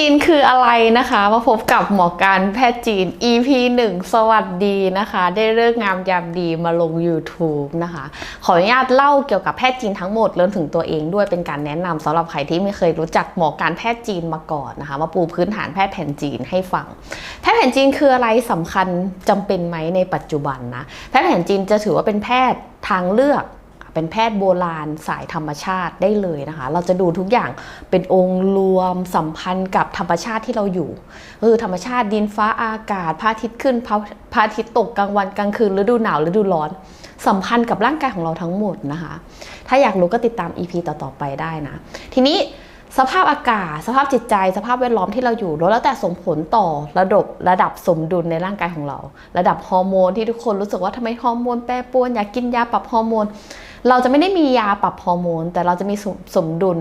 จีนคืออะไรนะคะ มาพบกับหมอการแพทย์จีน EP 1 สวัสดีนะคะ ได้เลิกงามยามดีมาลง YouTube นะคะ ขออนุญาตเล่าเกี่ยวกับแพทย์จีนทั้งหมดรวมถึงตัวเองด้วยเป็นการแนะนำสำหรับใครที่ไม่เคยรู้จักหมอการแพทย์จีนมาก่อนนะคะ มาปูพื้นฐานแพทย์แผนจีนให้ฟัง แพทย์แผนจีนคืออะไรสำคัญจำเป็นไหมในปัจจุบันนะ แพทย์แผนจีนจะถือว่าเป็นแพทย์ทางเลือก เป็นแพทย์โบราณสายธรรมชาติได้เลยนะคะ เราจะดูทุกอย่างเป็นองค์รวมสัมพันธ์กับธรรมชาติที่เราอยู่เออธรรมชาติดินฟ้าอากาศพระอาทิตย์ขึ้นพระพระอาทิตย์ตกกลางวันกลางคืนฤดูหนาวฤดูร้อน สัมพันธ์กับร่างกายของเราทั้งหมดนะคะ ถ้าอยากรู้ก็ติดตาม EP ต่อๆไปได้นะ ทีนี้สภาพอากาศ สภาพจิตใจ สภาพแวดล้อมที่เราอยู่แล้วแต่ส่งผลต่อระดับระดับสมดุลในร่างกายของเรา ระดับฮอร์โมนที่ทุกคนรู้สึกว่าทำไมฮอร์โมนแปรปรวนอยากกินยาปรับฮอร์โมน เราจะไม่ได้มียาปรับฮอร์โมน แต่เราจะมีสมสมดุล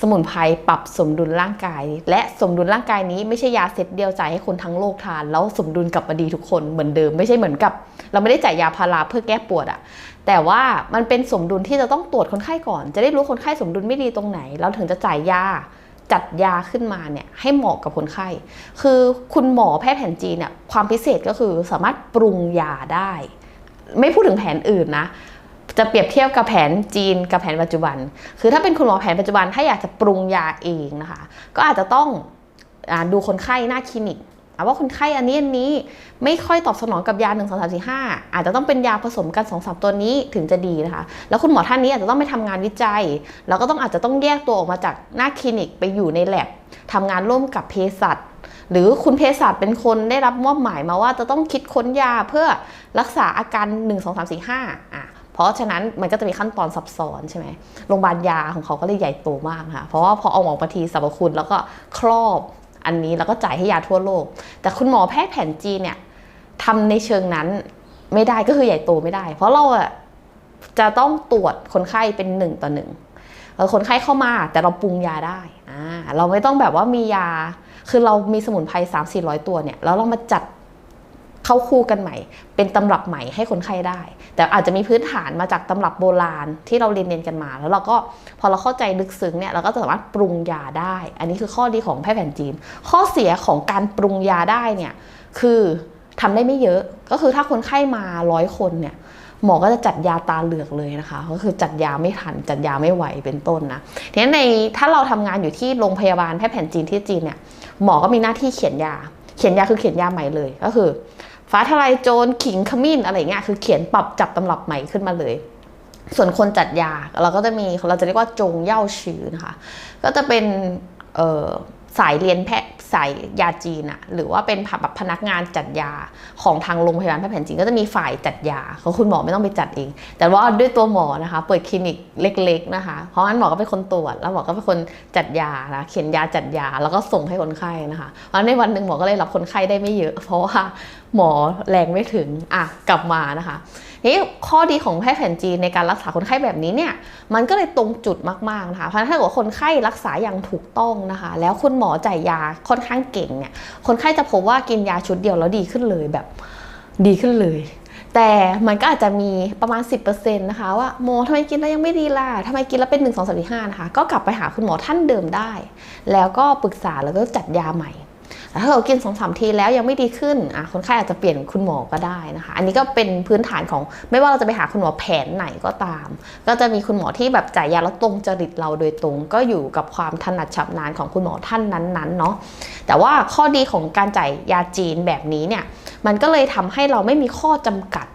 สมุนไพรปรับสมดุลร่างกาย และสมดุลร่างกายนี้ไม่ใช่ยาเซตเดียวจ่ายให้คนทั้งโลกทาน แล้วสมดุลกลับมาดีทุกคนเหมือนเดิมไม่ใช่เหมือนกับ เราไม่ได้จ่ายยาพาราเพื่อแก้ปวดอะแต่ว่ามันเป็นสมดุลที่จะต้องตรวจคนไข้ก่อน จะได้รู้คนไข้สมดุลไม่ดีตรงไหน เราถึงจะจ่ายยาจัดยาขึ้นมาเนี่ยให้เหมาะกับคนไข้ คือคุณหมอแพทย์แผนจีนเนี่ยความพิเศษก็คือสามารถปรุงยาได้ ไม่พูดถึงแผนอื่นนะ จะเปรียบเทียบกับแผนจีนกับแผนปัจจุบัน คือถ้าเป็นคุณหมอแผนปัจจุบันถ้าอยากจะปรุงยาเองนะคะ ก็อาจจะต้องอดูคนไข้หน้าคลินิกว่าคนไข้อันนี้อันนี้ไม่ค่อยตอบสนองกับยา 1 2 3 4 5 อาจจะต้องเป็นยาผสมกัน2อสตัวนี้ถึงจะดีนะคะ แล้วคุณหมอท่านนี้อาจจะต้องไปทำงานวิจัย แล้วก็ต้องอาจจะต้องแยกตัวออกมาจากหน้าคลินิกไปอยู่ในแลบทำงานร่วมกับเภสัชหรือคุณเภสัชเป็นคนได้รับมอบหมายมาว่าจะต้องคิดค้นยาเพื่อรักษาอาการ 1 2 3 4 5อะ เพราะฉะนั้นมันก็จะมีขั้นตอนซับซ้อนใช่ไหมโรงพยาบาลยาของเขาก็เลยใหญ่โตมากค่ะ เพราะว่าพอเอาออกมาทีสรรพคุณแล้วก็ครอบอันนี้แล้วก็จ่ายให้ยาทั่วโลก แต่คุณหมอแพทย์แผนจีนเนี่ยทำในเชิงนั้นไม่ได้ก็คือใหญ่โตไม่ได้ เพราะเราอะจะต้องตรวจคนไข้เป็นหนึ่งต่อหนึ่งเอคนไข้เข้ามาแต่เราปรุงยาได้อ่าเราไม่ต้องแบบว่ามียา คือเรามีสมุนไพร3 4 0 0ตัวเนี่ยแล้วเรามาจัด เข้าคู่กันใหม่ เป็นตำรับใหม่ให้คนไข้ได้ แต่อาจจะมีพื้นฐานมาจากตำรับโบราณที่เราเรียนเรียนกันมา แล้วเราก็พอเราเข้าใจลึกซึ้งเนี่ยเราก็จะสามารถปรุงยาได้ อันนี้คือข้อดีของแพทย์แผนจีน ข้อเสียของการปรุงยาได้เนี่ยคือทำได้ไม่เยอะ ก็คือถ้าคนไข้มาร้อยคนเนี่ยหมอก็จะจัดยาตาเหลือกเลยนะคะ ก็คือจัดยาไม่ทัน จัดยาไม่ไหวเป็นต้นนะทีนี้ในถ้าเราทำงานอยู่ที่โรงพยาบาลแพทย์แผนจีนที่จีนเนี่ยหมอก็มีหน้าที่เขียนยา เขียนยาคือเขียนยาใหม่เลยก็คือ ฟ้าทลายโจรขิงขมิ้นอะไรเงี้ยคือเขียนปรับจับตำรับใหม่ขึ้นมาเลย ส่วนคนจัดยาเราก็จะมีเราจะเรียกว่าจงเย่าชื่อนะคะก็จะเป็นสายเรียนแพทย์ สายยาจีนอะหรือว่าเป็นแบบพนักงานจัดยาของทางโรงพยาบาลแพทย์แผนจีนก็จะมีฝ่ายจัดยาเขาคุณหมอไม่ต้องไปจัดเอง แต่ว่าด้วยตัวหมอนะคะ เปิดคลินิกเล็ก ๆนะคะ เพราะงั้นหมอก็เป็นคนตรวจแล้วหมอก็เป็นคนจัดยานะเขียนยาจัดยาแล้วก็ส่งให้คนไข้นะคะเพราะงั้นในวันหนึ่งหมอก็เลยรับคนไข้ได้ไม่เยอะ เพราะว่าหมอแรงไม่ถึงอะกลับมานะคะ นี่ข้อดีของแพทย์แผนจีนในการรักษาคนไข้แบบนี้เนี่ยมันก็เลยตรงจุดมากๆนะคะเพราะฉะนั้นถ้าเกิดว่าคนไข้รักษาอย่างถูกต้องนะคะ แล้วคุณหมอจ่ายยาค่อนข้างเก่งเนี่ยคนไข้จะพบว่ากินยาชุดเดียวแล้วดีขึ้นเลยแบบดีขึ้นเลย แต่มันก็อาจจะมีประมาณ 10%นะคะว่าโมทำไมกินแล้วยังไม่ดีล่ะทำไมกินแล้วเป็น 1 2 3 4 5นะคะก็กลับไปหาคุณหมอท่านเดิมได้ แล้วก็ปรึกษาแล้วก็จัดยาใหม่ แต่ถ้าเรากิน2องสามทีแล้วยังไม่ดีขึ้นอะคนไข้อาจจะเปลี่ยนคุณหมอก็ได้นะคะ อันนี้ก็เป็นพื้นฐานของไม่ว่าเราจะไปหาคุณหมอแผนไหนก็ตาม ก็จะมีคุณหมอที่แบบจ่ายยาแล้วตรงจริตเราโดยตรง ก็อยู่กับความถนัดฉับนานของคุณหมอท่านนั้นๆเนาะแต่ว่าข้อดีของการจ่ายยาจีนแบบนี้เนี่ยมันก็เลยทำให้เราไม่มีข้อจำกัด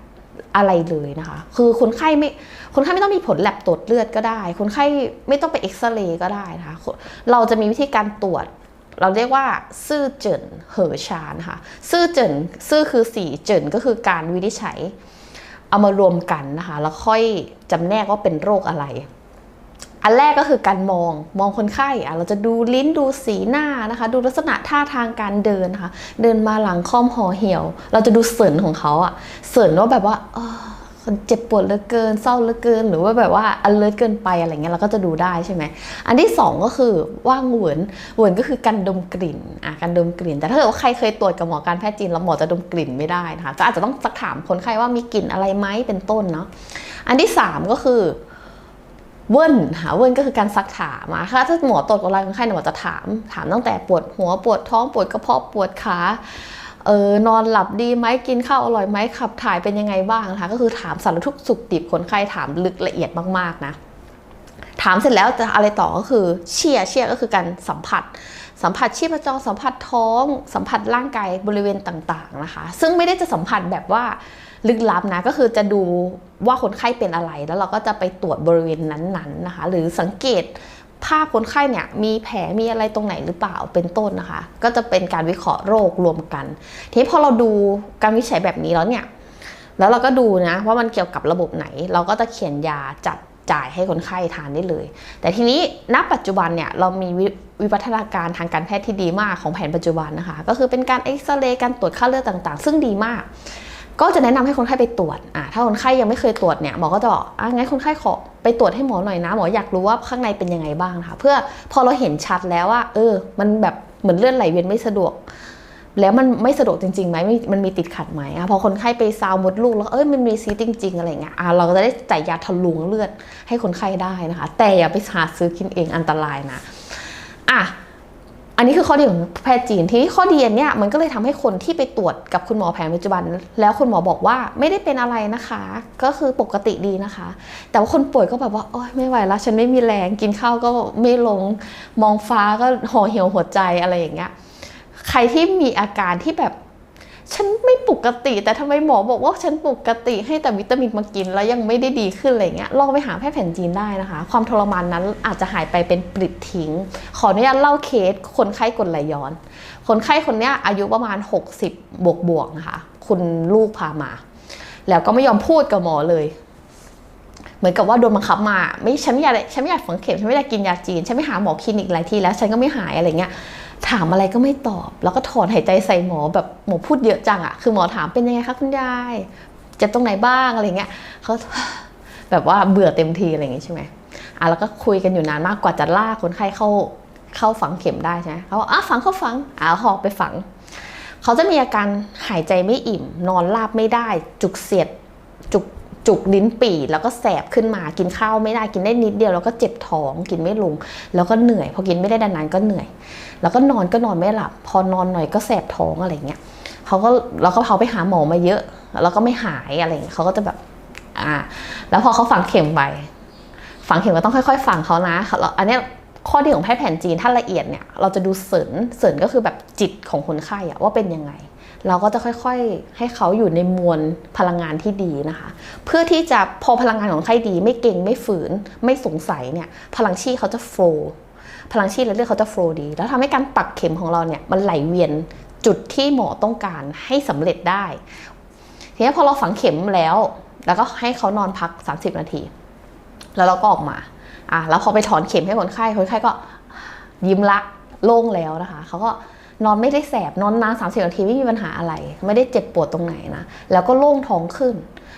อะไรเลยนะคะ คือคนไข้ไม่ คนไข้ไม่ต้องมีผลแลบตรวจเลือดก็ได้ คนไข้ไม่ต้องไปเอ็กซเรย์ก็ได้นะคะ เราจะมีวิธีการตรวจ เราเรียกว่าซื่อเจินเหอชานค่ะซื่อเจินซื่อคือสีเจินก็คือการวินิจฉัย เอามารวมกันนะคะแล้วค่อยจำแนกว่าเป็นโรคอะไร อันแรกก็คือการมองมองคนไข้อะเราจะดูลิ้นดูสีหน้านะคะ ดูลักษณะท่าทางการเดินนะคะ เดินมาหลังค่อมห่อเหี่ยว เราจะดูเสรินของเขาอะเสรินว่าแบบว่าเออ คนเจ็บปวดเหลือเกินเศร้าเหลือเกิน หรือว่าแบบว่าอันเลิศเกินไปอะไรเงี้ยเราก็จะดูได้ใช่ไหมอันที่สองก็คือว่างเหวินเหวินก็คือการดมกลิ่นอะการดมกลิ่น แต่ถ้าเกิดว่าใครเคยตรวจกับหมอการแพทย์จีนแล้วหมอจะดมกลิ่นไม่ได้นะคะก็อาจจะต้องสักถามคนไข้ว่ามีกลิ่นอะไรไหมเป็นต้นเนาะอันที่สามก็คือเวิ้นหาเวิ้นก็คือการซักถามอะค่ะถ้าหมอตรวจกับรายคนไข้หมอจะถาม ถามตั้งแต่ปวดหัวปวดท้องปวดกระเพาะปวดขา เออนอนหลับดีไหมกินข้าวอร่อยไหมขับถ่ายเป็นยังไงบ้างนะคะก็คือถามสารทุกสุขดิบคนไข้ถามลึกละเอียดมากๆนะถามเสร็จแล้วจะอะไรต่อก็คือเชียเชียก็คือการสัมผัส สัมผัสชีพจรสัมผัสท้อง สัมผัสร่างกายบริเวณต่างๆนะคะ ซึ่งไม่ได้จะสัมผัสแบบว่าลึกลับนะก็คือจะดูว่าคนไข้เป็นอะไรแล้วเราก็จะไปตรวจบริเวณนั้นๆนะคะ หรือสังเกต ภาพคนไข้เนี่ยมีแผลมีอะไรตรงไหนหรือเปล่าเป็นต้นนะคะ ก็จะเป็นการวิเคราะห์โรครวมกัน ทีนี้พอเราดูการวิจัยแบบนี้แล้วเนี่ยแล้วเราก็ดูนะว่ามันเกี่ยวกับระบบไหน เราก็จะเขียนยาจัดจ่ายให้คนไข้ทานได้เลย แต่ทีนี้ณปัจจุบันเนี่ยเรามีวิวิวัฒนาการทางการแพทย์ที่ดีมากของแผนปัจจุบันนะคะ ก็คือเป็นการเอ็กซเรย์การตรวจค่าเลือดต่างๆ ซึ่งดีมาก ก็จะแนะนำให้คนไข้ไปตรวจอะถ้าคนไข้ยังไม่เคยตรวจเนี่ยหมอก็จะบอกอะงั้นคนไข้ขอไปตรวจให้หมอหน่อยนะหมออยากรู้ว่าข้างในเป็นยังไงบ้างนะคะเพื่อพอเราเห็นชัดแล้วว่า เออ มันแบบเหมือนเลือดไหลเวียนไม่สะดวก แล้วมันไม่สะดวกจริงๆไหมมันมีติดขัดไหมอะพอคนไข้ไปซาวมดลูกแล้วเอ้ยมันมีซีจริง ๆ อะไรเงี้ยอะเราก็จะได้จ่ายยาทะลวงเลือดให้คนไข้ได้นะคะ แต่อย่าไปหาซื้อกินเองอันตรายนะอะ อันนี้คือข้อดีของแพทย์จีน ทีนี้ข้อดีอันเนี้ยมันก็เลยทำให้คนที่ไปตรวจกับคุณหมอแผนปัจจุบัน แล้วคุณหมอบอกว่าไม่ได้เป็นอะไรนะคะ ก็คือปกติดีนะคะ แต่ว่าคนป่วยก็แบบว่าโอ๊ยไม่ไหวแล้วฉันไม่มีแรงกินข้าวก็ไม่ลงมองฟ้าก็ห่อเหี่ยวหัวใจอะไรอย่างเงี้ยใครที่มีอาการที่แบบ ฉันไม่ปกติ แต่ทำไมหมอบอกว่าฉันปกติให้แต่วิตามินมากินแล้วยังไม่ได้ดีขึ้นอะไรเงี้ยลองไปหาแพทย์แผนจีนได้นะคะ ความทรมานนั้นอาจจะหายไปเป็นปลิดทิ้ง ขออนุญาตเล่าเคส คนไข้กลไหลย้อน คนไข้คนเนี้ยอายุประมาณ 60 บวกบวกนะคะ คุณลูกพามา แล้วก็ไม่ยอมพูดกับหมอเลย เหมือนกับว่าโดนบังคับมา ไม่ฉันไม่อยากฉันไม่อยากฝังเข็มฉันไม่อยากกินยาจีนฉันไม่หาหมอคลินิกหลายที่แล้วฉันก็ไม่หายอะไรเงี้ย ถามอะไรก็ไม่ตอบ แล้วก็ถอนหายใจใส่หมอแบบหมอพูดเยอะจังอะคือหมอถามเป็นยังไงคะคุณยายเจ็บตรงไหนบ้างอะไรเงี้ยเขาแบบว่าเบื่อเต็มทีอะไรอย่างงี้ใช่ไหมอะแล้วก็คุยกันอยู่นานมากกว่าจะลากคนไข้เข้าเข้าฝังเข็มได้ใช่ไหมเขาบอกอะฝังเข้าฝังอะหอบไปฝัง เขาจะมีอาการหายใจไม่อิ่ม นอนราบไม่ได้ จุกเสียดจุก จุกลิ้นปี่แล้วก็แสบขึ้นมากินข้าวไม่ได้กินได้นิดเดียวแล้วก็เจ็บท้องกินไม่ลง แล้วก็เหนื่อย พอกินไม่ได้นานๆก็เหนื่อย แล้วก็นอนก็นอนไม่หลับ พอนอนหน่อยก็แสบท้องอะไรเงี้ยเขาก็เราก็เขาไปหาหมอมาเยอะ แล้วก็ไม่หายอะไรเงี้ยเขาก็จะแบบอ่าแล้วพอเขาฝังเข็มไปฝังเข็มก็ต้องค่อยๆฝังเขานะแล้วอันนี้ข้อดีของแพทย์แผนจีนถ้าละเอียดเนี่ยเราจะดูเสริญเสริญก็คือแบบจิตของคนไข้อะว่าเป็นยังไง เราก็จะค่อยๆ ให้เขาอยู่ในมวลพลังงานที่ดีนะคะ เพื่อที่จะพอพลังงานของคนไข้ดี ไม่เก่งไม่ฝืน ไม่สงสัยเนี่ยพลังชีเขาจะโฟล์พลังชีและเลือดเขาจะโฟล์ดี แล้วทำให้การปักเข็มของเราเนี่ยมันไหลเวียนจุดที่หมอต้องการให้สำเร็จได้ทีนี้พอเราฝังเข็มแล้ว แล้วก็ให้เขานอนพัก 30 นาที แล้วเราก็ออกมาอะแล้วพอไปถอนเข็มให้คนไข้คนไข้ก็ยิ้มละโล่งแล้วนะคะเขาก็ นอนไม่ได้แสบนอนนาน30นาทีไม่มีปัญหาอะไร ไม่ได้เจ็บปวดตรงไหนนะแล้วก็โล่งท้องขึ้น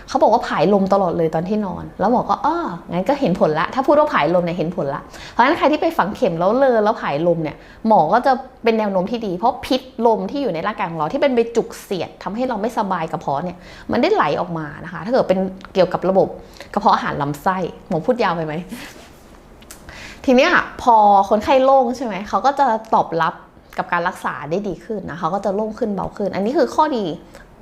เขาบอกว่าผายลมตลอดเลยตอนที่นอน แล้วหมอก็อ้องั้นก็เห็นผลละ ถ้าพูดว่าผายลมเนี่ยเห็นผลละ เพราะฉะนั้นใครที่ไปฝังเข็มแล้วเลอแล้วผายลมเนี่ยหมอก็จะเป็นแนวโน้มที่ดี เพราะพิษลมที่อยู่ในร่างกายของเราที่เป็นไปจุกเสียดทำให้เราไม่สบายกระเพาะเนี่ยมันได้ไหลออกมานะคะ ถ้าเกิดเป็นเกี่ยวกับระบบกระเพาะอาหารลำไส้หมอพูดยาวไปไหมทีเนี้ยพอคนไข้โล่งใช่ไหมเขาก็จะตอบรับ กับการรักษาได้ดีขึ้นนะเขาก็จะโล่งขึ้นเบาขึ้น อันนี้คือข้อดี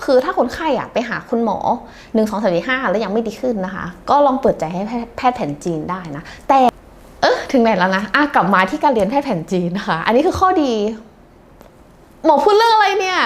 คือถ้าคนไข้อะไปหาคุณหมอ 1 2 3 4 5 แล้วยังไม่ดีขึ้นนะคะ ก็ลองเปิดใจให้แพทย์แพทย์แผนจีนได้นะ แต่เออถึงไหนแล้วนะอะกลับมาที่การเรียนแพทย์แผนจีนนะคะ อันนี้คือข้อดี หมอพูดเรื่องอะไรเนี่ย